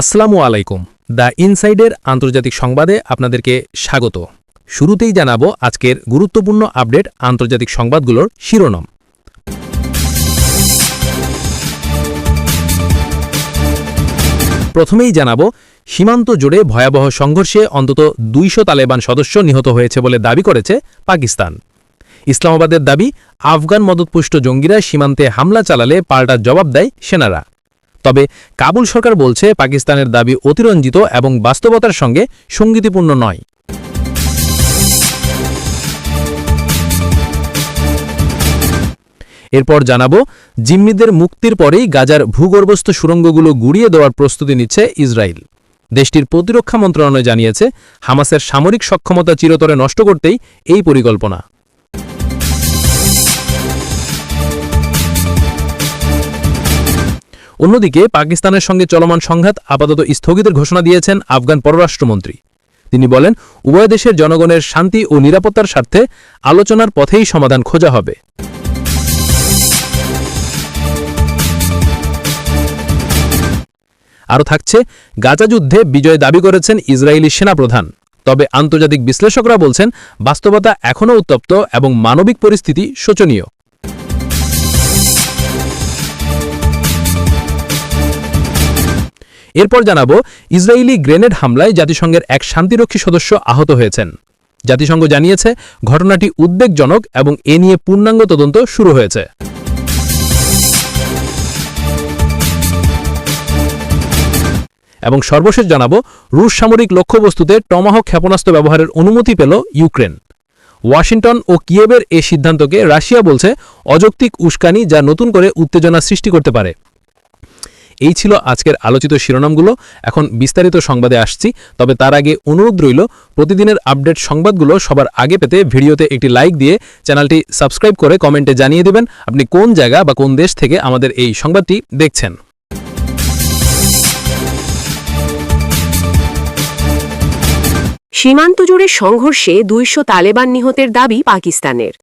আসসালামু আলাইকুম। দ্য ইনসাইডের আন্তর্জাতিক সংবাদে আপনাদেরকে স্বাগত। শুরুতেই জানাব আজকের গুরুত্বপূর্ণ আপডেট আন্তর্জাতিক সংবাদগুলোর শিরোনাম। প্রথমেই জানাব, সীমান্ত জুড়ে ভয়াবহ সংঘর্ষে অন্তত দুইশো তালেবান সদস্য নিহত হয়েছে বলে দাবি করেছে পাকিস্তান। ইসলামাবাদের দাবি, আফগান মদতপুষ্ট জঙ্গিরা সীমান্তে হামলা চালালে পাল্টা জবাব দেয় সেনারা। তবে কাবুল সরকার বলছে, পাকিস্তানের দাবি অতিরঞ্জিত এবং বাস্তবতার সঙ্গে সঙ্গীতিপূর্ণ নয়। এরপর জানাব, জিম্মিদের মুক্তির পরেই গাজার ভূগর্ভস্থ সুড়ঙ্গগুলো গুড়িয়ে দেওয়ার প্রস্তুতি নিচ্ছে ইসরায়েল। দেশটির প্রতিরক্ষা মন্ত্রণালয় জানিয়েছে, হামাসের সামরিক সক্ষমতা চিরতরে নষ্ট করতেই এই পরিকল্পনা। অন্যদিকে পাকিস্তানের সঙ্গে চলমান সংঘাত আপাতত স্থগিতের ঘোষণা দিয়েছেন আফগান পররাষ্ট্রমন্ত্রী। তিনি বলেন, উভয় দেশের জনগণের শান্তি ও নিরাপত্তার স্বার্থে আলোচনার পথেই সমাধান খোঁজা হবে। আরও থাকছে, গাজা যুদ্ধে বিজয় দাবি করেছেন ইসরায়েলি সেনাপ্রধান। তবে আন্তর্জাতিক বিশ্লেষকরা বলছেন, বাস্তবতা এখনও উত্তপ্ত এবং মানবিক পরিস্থিতি শোচনীয়। এরপর জানাব ইসরায়েলি গ্রেনেড হামলায় জাতিসংঘের এক শান্তিরক্ষী সদস্য আহত হয়েছেন। জাতিসংঘ জানিয়েছে, ঘটনাটি উদ্বেগজনক এবং এ নিয়ে পূর্ণাঙ্গ তদন্ত শুরু হয়েছে। এবং সর্বশেষ জানাব, রুশ সামরিক লক্ষ্যবস্তুতে টমাহক ক্ষেপণাস্ত্র ব্যবহারের অনুমতি পেল ইউক্রেন। ওয়াশিংটন ও কিয়েবের এ সিদ্ধান্তকে রাশিয়া বলছে, অযৌক্তিক উস্কানি যা নতুন করে উত্তেজনা সৃষ্টি করতে পারে। এই ছিল আজকের আলোচিত শিরোনামগুলো। এখন বিস্তারিত সংবাদে আসছি, তবে তার আগে অনুরোধ রইল, প্রতিদিনের আপডেট সংবাদগুলো সবার আগে পেতে ভিডিওতে একটি লাইক দিয়ে চ্যানেলটি সাবস্ক্রাইব করে কমেন্টে জানিয়ে দেবেন আপনি কোন জায়গা বা কোন দেশ থেকে আমাদের এই সংবাদটি দেখছেন। সীমান্ত জুড়ে সংঘর্ষে দুইশো তালেবান নিহতের দাবি পাকিস্তানের।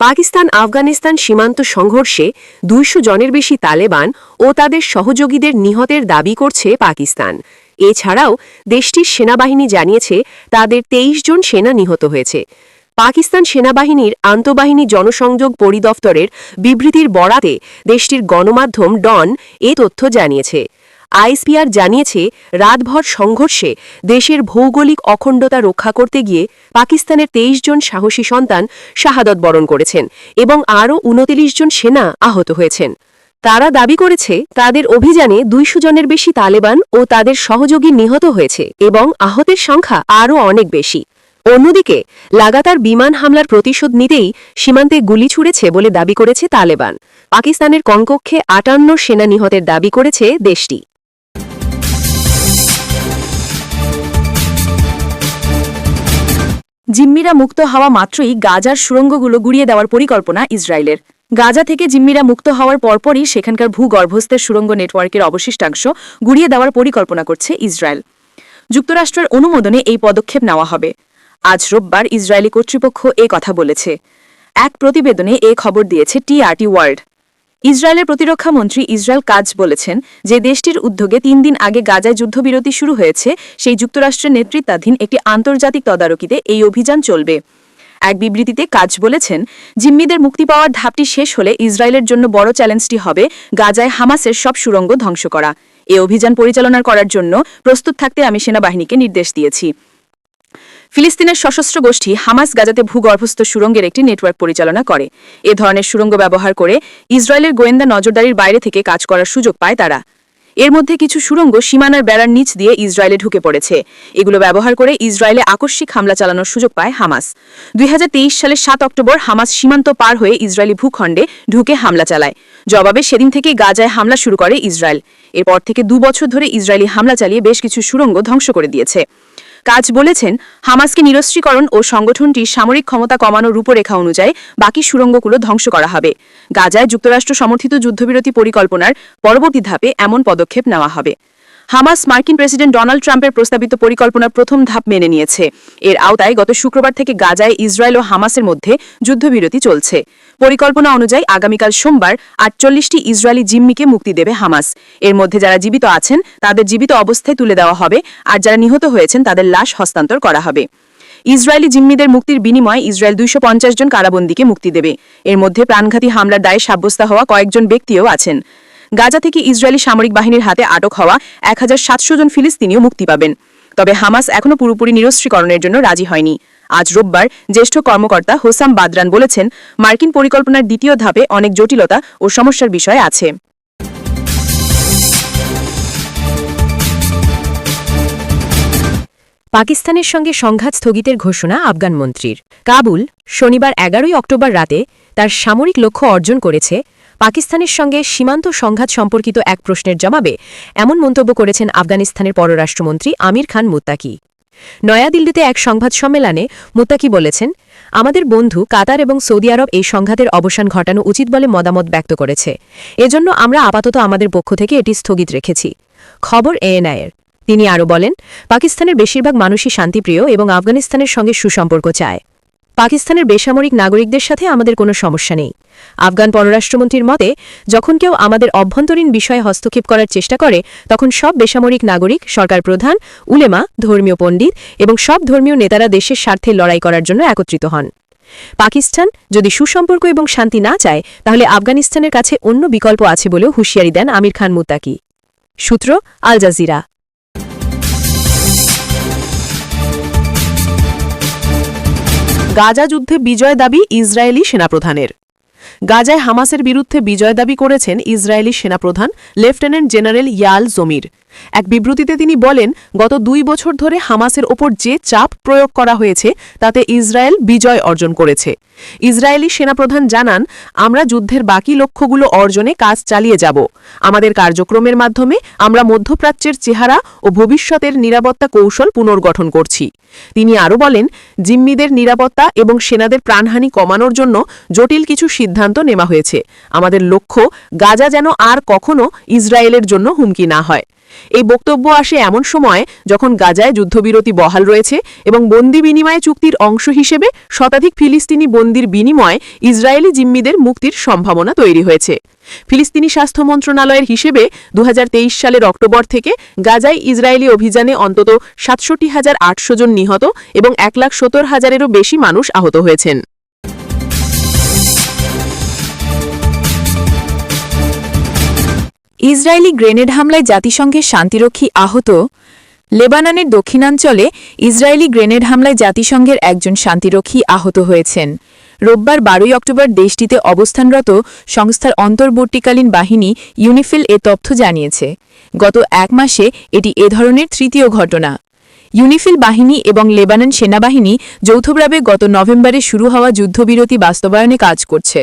পাকিস্তান আফগানিস্তান সীমান্ত সংঘর্ষে দুইশো জনের বেশি তালেবান ও তাদের সহযোগীদের নিহতের দাবি করছে পাকিস্তান। এছাড়াও দেশটির সেনাবাহিনী জানিয়েছে তাদের ২৩ জন সেনা নিহত হয়েছে। পাকিস্তান সেনাবাহিনীর আন্তঃবাহিনী জনসংযোগ পরিদপ্তরের বিবৃতির বরাতে দেশটির গণমাধ্যম ডন এ তথ্য জানিয়েছে। আইএসপিআর জানিয়েছে, রাতভর সংঘর্ষে দেশের ভৌগোলিক অখণ্ডতা রক্ষা করতে গিয়ে পাকিস্তানের তেইশ জন সাহসী সন্তান শাহাদত বরণ করেছেন এবং আরও উনতিরিশ জন সেনা আহত হয়েছেন। তারা দাবি করেছে, তাদের অভিযানে দুইশো জনের বেশি তালেবান ও তাদের সহযোগী নিহত হয়েছে এবং আহতের সংখ্যা আরও অনেক বেশি। অন্যদিকে, লাগাতার বিমান হামলার প্রতিশোধ নিতেই সীমান্তে গুলি ছুড়েছে বলে দাবি করেছে তালেবান। পাকিস্তানের কমকক্ষে আটান্ন সেনা নিহতের দাবি করেছে দেশটি। জিম্মিরা মুক্ত হওয়া মাত্রই গাজার সুড়ঙ্গগুলো গুড়িয়ে দেওয়ার পরিকল্পনা ইসরায়েলের। গাজা থেকে জিম্মিরা মুক্ত হওয়ার পরপরই সেখানকার ভূগর্ভস্থের সুড়ঙ্গ নেটওয়ার্কের অবশিষ্টাংশ গুড়িয়ে দেওয়ার পরিকল্পনা করছে ইসরায়েল। যুক্তরাষ্ট্রের অনুমোদনে এই পদক্ষেপ নেওয়া হবে। আজ রোববার ইসরায়েলি কর্তৃপক্ষ এ কথা বলেছে। এক প্রতিবেদনে এ খবর দিয়েছে টিআরটি ওয়ার্ল্ড। ইসরায়েলের প্রতিরক্ষা মন্ত্রী ইসরায়েল কাজ বলেছেন যে দেশটির উদ্যোগে তিন দিন আগে গাজায় যুদ্ধবিরতি শুরু হয়েছে, সেই যুক্তরাষ্ট্রের নেতৃত্বাধীন একটি আন্তর্জাতিক তদারকিতে এই অভিযান চলবে। এক বিবৃতিতে কাজ বলেছেন, জিম্মিদের মুক্তি পাওয়ার ধাপটি শেষ হলে ইসরায়েলের জন্য বড় চ্যালেঞ্জটি হবে গাজায় হামাসের সব সুড়ঙ্গ ধ্বংস করা। এ অভিযান পরিচালনা করার জন্য প্রস্তুত থাকতে আমি সেনাবাহিনীকে নির্দেশ দিয়েছি। ফিলিস্তিনের সশস্ত্র গোষ্ঠী হামাস গাজাতে ভূগর্ভস্থ সুড়ঙ্গের একটি নেটওয়ার্ক পরিচালনা করে। এ ধরনের সুড়ঙ্গ ব্যবহার করে ইসরায়েলের গোয়েন্দা নজরদারির বাইরে থেকে কাজ করার সুযোগ পায় তারা। এর মধ্যে কিছু সুড়ঙ্গ সীমানার বেড়ার নিচ দিয়ে ইসরায়েলে ঢুকে পড়েছে। এগুলো ব্যবহার করে ইসরায়েলে আকস্মিক হামলা চালানোর সুযোগ পায় হামাস। দুই হাজার তেইশ সালের সাত অক্টোবর হামাস সীমান্ত পার হয়ে ইসরায়েলি ভূখণ্ডে ঢুকে হামলা চালায়। জবাবে সেদিন থেকে গাজায় হামলা শুরু করে ইসরায়েল। এরপর থেকে দু বছর ধরে ইসরায়েলি হামলা চালিয়ে বেশ কিছু সুড়ঙ্গ ধ্বংস করে দিয়েছে। কাজ বলেছেন, হামাসকে নিরস্ত্রীকরণ ও সংগঠনটির সামরিক ক্ষমতা কমানোর রূপরেখা অনুযায়ী বাকি সুড়ঙ্গগুলো ধ্বংস করা হবে। গাজায় যুক্তরাষ্ট্র সমর্থিত যুদ্ধবিরতি পরিকল্পনার পরবর্তী ধাপে এমন পদক্ষেপ নেওয়া হবে। হামাস মার্কিন প্রেসিডেন্ট ডোনাল্ড ট্রাম্পের প্রস্তাবিত পরিকল্পনার প্রথম ধাপ মেনে নিয়েছে। এর আওতায় গত শুক্রবার থেকে গাজায় ইসরায়েল ও হামাসের মধ্যে যুদ্ধবিরতি চলছে। পরিকল্পনা অনুযায়ী আগামীকাল সোমবার আটচল্লিশটি ইসরায়েলি জিম্মিকে মুক্তি দেবে হামাস। এর মধ্যে যারা জীবিত আছেন, তাদের জীবিত অবস্থায় তুলে দেওয়া হবে, আর যারা নিহত হয়েছেন, তাদের লাশ হস্তান্তর করা হবে। ইসরায়েলি জিম্মিদের মুক্তির বিনিময়ে ইসরায়েল দুইশো পঞ্চাশ জন কারাবন্দীকে মুক্তি দেবে। এর মধ্যে প্রাণঘাতী হামলার দায়ে সাব্যস্ত হওয়া কয়েকজন ব্যক্তিও আছেন। গাজা থেকে ইসরায়েলি সামরিক বাহিনীর হাতে আটক হওয়া এক হাজার সাতশো জন ফিলিস্তিনিও মুক্তি পাবেন। তবে হামাস এখনও পুরোপুরি নিরস্ত্রীকরণের জন্য রাজি হয়নি। আজ রোববার জ্যেষ্ঠ কর্মকর্তা হোসাম বাদরান বলেছেন, মার্কিন পরিকল্পনার দ্বিতীয় ধাপে অনেক জটিলতা ও সমস্যার বিষয় আছে। পাকিস্তানের সঙ্গে সংঘাত স্থগিতের ঘোষণা আফগান মন্ত্রীর। কাবুল শনিবার এগারোই অক্টোবর রাতে তার সামরিক লক্ষ্য অর্জন করেছে পাকিস্তানের সঙ্গে সীমান্ত সংঘাত সম্পর্কিত এক প্রশ্নের জবাবে এমন মন্তব্য করেছেন আফগানিস্তানের পররাষ্ট্রমন্ত্রী আমির খান মুত্তাকি। নয়াদিল্লিতে এক সংবাদ সম্মেলনে মুত্তাকি বলেছেন, আমাদের বন্ধু কাতার এবং সৌদি আরব এই সংঘাতের অবসান ঘটানো উচিত বলে মতামত ব্যক্ত করেছে। এজন্য আমরা আপাতত আমাদের পক্ষ থেকে এটি স্থগিত রেখেছি। খবর এএনআইয়ের। তিনি আরও বলেন, পাকিস্তানের বেশিরভাগ মানুষই শান্তিপ্রিয় এবং আফগানিস্তানের সঙ্গে সুসম্পর্ক চায়। পাকিস্তানের বেসামরিক নাগরিকদের সাথে আমাদের কোনো সমস্যা নেই। আফগান পররাষ্ট্রমন্ত্রীর মতে, যখন কেউ আমাদের অভ্যন্তরীণ বিষয়ে হস্তক্ষেপ করার চেষ্টা করে, তখন সব বেসামরিক নাগরিক, সরকার প্রধান, উলেমা, ধর্মীয় পণ্ডিত এবং সব ধর্মীয় নেতারা দেশের স্বার্থে লড়াই করার জন্য একত্রিত হন। পাকিস্তান যদি সুসম্পর্ক এবং শান্তি না চায়, তাহলে আফগানিস্তানের কাছে অন্য বিকল্প আছে বলেও হুঁশিয়ারি দেন আমির খান মুতাকি সূত্র, আল জাজিরা। গাজা যুদ্ধে বিজয় দাবি ইসরায়েলি সেনাপ্রধানের। গাজায় হামাসের বিরুদ্ধে বিজয় দাবি করেছেন ইসরায়েলি সেনাপ্রধান লেফটেন্যান্ট জেনারেল ইয়াল জমির। এক বিবৃতিতে তিনি বলেন, গত দুই বছর ধরে হামাসের ওপর যে চাপ প্রয়োগ করা হয়েছে, তাতে ইসরায়েল বিজয় অর্জন করেছে। ইসরায়েলি সেনাপ্রধান জানান, আমরা যুদ্ধের বাকি লক্ষ্যগুলো অর্জনে কাজ চালিয়ে যাব। আমাদের কার্যক্রমের মাধ্যমে আমরা মধ্যপ্রাচ্যের চেহারা ও ভবিষ্যতের নিরাপত্তা কৌশল পুনর্গঠন করছি। তিনি আরও বলেন, জিম্মিদের নিরাপত্তা এবং সেনাদের প্রাণহানি কমানোর জন্য জটিল কিছু সিদ্ধান্ত নেওয়া হয়েছে। আমাদের লক্ষ্য, গাজা যেন আর কখনো ইসরায়েলের জন্য হুমকি না হয়। এই বক্তব্য আসে এমন সময় যখন গাজায় যুদ্ধবিরতি বহাল রয়েছে এবং বন্দি বিনিময় চুক্তির অংশ হিসেবে শতাধিক ফিলিস্তিনি বন্দির বিনিময়ে ইসরায়েলি জিম্মিদের মুক্তির সম্ভাবনা তৈরি হয়েছে। ফিলিস্তিনি স্বাস্থ্য মন্ত্রণালয়ের হিসেবে দুহাজার তেইশ সালের অক্টোবর থেকে গাজায় ইসরায়েলি অভিযানে অন্তত সাতষট্টি হাজার আটশো জন নিহত এবং এক লাখ সত্তর হাজারেরও বেশি মানুষ আহত হয়েছেন। ইসরায়েলি গ্রেনেড হামলায় জাতিসংঘের শান্তিরক্ষী আহত লেবাননের দক্ষিণাঞ্চলে ইসরায়েলি গ্রেনেড হামলায় জাতিসংঘের একজন শান্তিরক্ষী আহত হয়েছেন। রোববার বারোই অক্টোবর দেশটিতে অবস্থানরত সংস্থার অন্তর্বর্তীকালীন বাহিনী ইউনিফিল এ তথ্য জানিয়েছে। গত এক মাসে এটি এ ধরনের তৃতীয় ঘটনা। ইউনিফিল বাহিনী এবং লেবানন সেনাবাহিনী যৌথভাবে গত নভেম্বরে শুরু হওয়া যুদ্ধবিরতি বাস্তবায়নে কাজ করছে।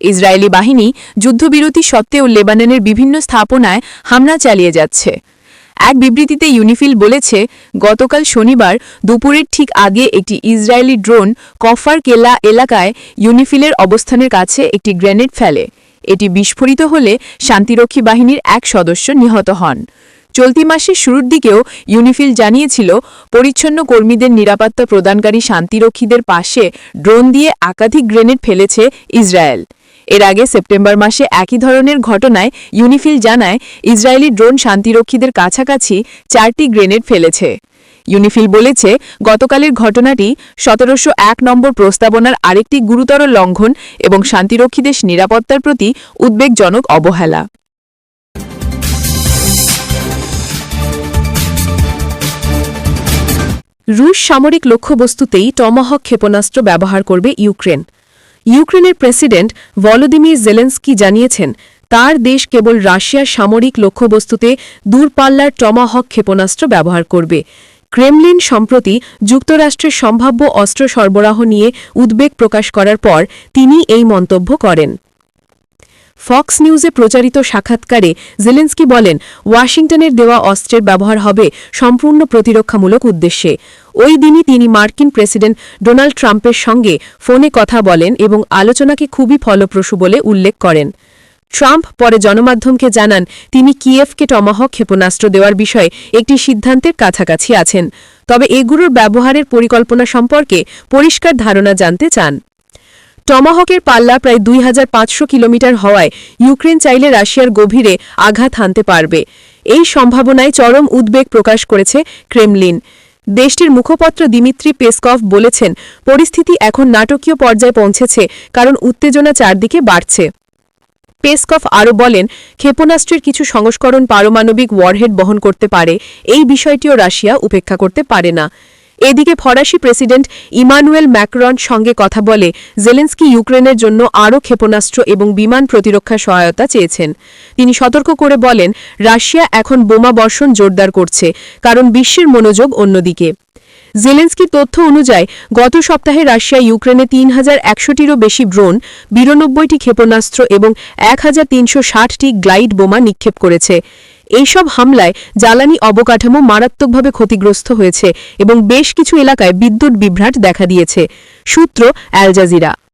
ইসরায়েলি বাহিনী যুদ্ধবিরতি সত্ত্বেও লেবাননের বিভিন্ন স্থাপনায় হামলা চালিয়ে যাচ্ছে। এক বিবৃতিতে ইউনিফিল বলেছে, গতকাল শনিবার দুপুরের ঠিক আগে একটি ইসরায়েলি ড্রোন কফার কেলা এলাকায় ইউনিফিলের অবস্থানের কাছে একটি গ্রেনেড ফেলে। এটি বিস্ফোরিত হলে শান্তিরক্ষী বাহিনীর এক সদস্য নিহত হন। চলতি মাসের শুরুর দিকেও ইউনিফিল জানিয়েছিল, পরিচ্ছন্ন কর্মীদের নিরাপত্তা প্রদানকারী শান্তিরক্ষীদের পাশে ড্রোন দিয়ে একাধিক গ্রেনেড ফেলেছে ইসরায়েল। এর আগে সেপ্টেম্বর মাসে একই ধরনের ঘটনায় ইউনিফিল জানায় ইসরায়েলি ড্রোন শান্তিরক্ষীদের কাছাকাছি চারটি গ্রেনেড ফেলেছে। ইউনিফিল বলেছে, গতকালের ঘটনাটি সতেরোশো এক নম্বর প্রস্তাবনার আরেকটি গুরুতর লঙ্ঘন এবং শান্তিরক্ষীদের নিরাপত্তার প্রতি উদ্বেগজনক অবহেলা। রুশ সামরিক লক্ষ্যবস্তুতেই টমাহক ক্ষেপণাস্ত্র ব্যবহার করবে ইউক্রেন। ইউক্রেনের প্রেসিডেন্ট ভলোদিমির জেলেন্সকি জানিয়েছেন, তার দেশ কেবল রাশিয়ার সামরিক লক্ষ্যবস্তুতে দূরপাল্লার টমাহক ক্ষেপণাস্ত্র ব্যবহার করবে। ক্রেমলিন সম্প্রতি যুক্তরাষ্ট্রের সম্ভাব্য অস্ত্র সরবরাহ নিয়ে উদ্বেগ প্রকাশ করার পর তিনি এই মন্তব্য করেন। ফক্স নিউজে প্রচারিত সাক্ষাৎকারে জেলেন্সকি বলেন, ওয়াশিংটনের দেওয়া অস্ত্রের ব্যবহার হবে সম্পূর্ণ প্রতিরক্ষামূলক উদ্দেশ্যে। ওই দিনই তিনি মার্কিন প্রেসিডেন্ট ডোনাল্ড ট্রাম্পের সঙ্গে ফোনে কথা বলেন এবং আলোচনাকে খুবই ফলপ্রসূ বলে উল্লেখ করেন। ট্রাম্প পরে জনমাধ্যমকে জানান, তিনি কিয়েফকে টমাহক ক্ষেপণাস্ত্র দেওয়ার বিষয়ে একটি সিদ্ধান্তের কাছাকাছি আছেন। তবে এগুলোর ব্যবহারের পরিকল্পনা সম্পর্কে পরিষ্কার ধারণা জানতে চান। টমাহকের পাল্লা প্রায় দুই হাজার পাঁচশো কিলোমিটার হওয়ায় ইউক্রেন চাইলে রাশিয়ার গভীরে আঘাত হানতে পারবে। এই সম্ভাবনায় চরম উদ্বেগ প্রকাশ করেছে ক্রেমলিন। দেশটির মুখপত্র দিমিত্রি পেসকভ বলেছেন, পরিস্থিতি এখন নাটকীয় পর্যায়ে পৌঁছেছে, কারণ উত্তেজনা চারদিকে বাড়ছে। পেসকফ আরও বলেন, ক্ষেপণাস্ত্রের কিছু সংস্করণ পারমাণবিক ওয়ারহেড বহন করতে পারে, এই বিষয়টিও রাশিয়া উপেক্ষা করতে পারে না। এদিকে ফরাসি প্রেসিডেন্ট ইমানুয়েল ম্যাক্রন সঙ্গে কথা বলে জেলেন্সকি ইউক্রেনের জন্য আরও ক্ষেপণাস্ত্র এবং বিমান প্রতিরক্ষা সহায়তা চেয়েছেন। তিনি সতর্ক করে বলেন, রাশিয়া এখন বোমা বর্ষণ জোরদার করছে, কারণ বিশ্বের মনোযোগ অন্যদিকে। জেলেন্সকির তথ্য অনুযায়ী, গত সপ্তাহে রাশিয়া ইউক্রেনে তিন হাজার একশোটিরও বেশি ড্রোন, বিরানব্বইটি ক্ষেপণাস্ত্র এবং এক হাজার তিনশো ষাটটি গ্লাইড বোমা নিক্ষেপ করেছে। এইসব হামলায় জ্বালানি অবকাঠামো মারাত্মকভাবে ক্ষতিগ্রস্ত হয়েছে এবং বেশ কিছু এলাকায় বিদ্যুৎ বিভ্রাট দেখা দিয়েছে। সূত্র অ্যাল জাজিরা।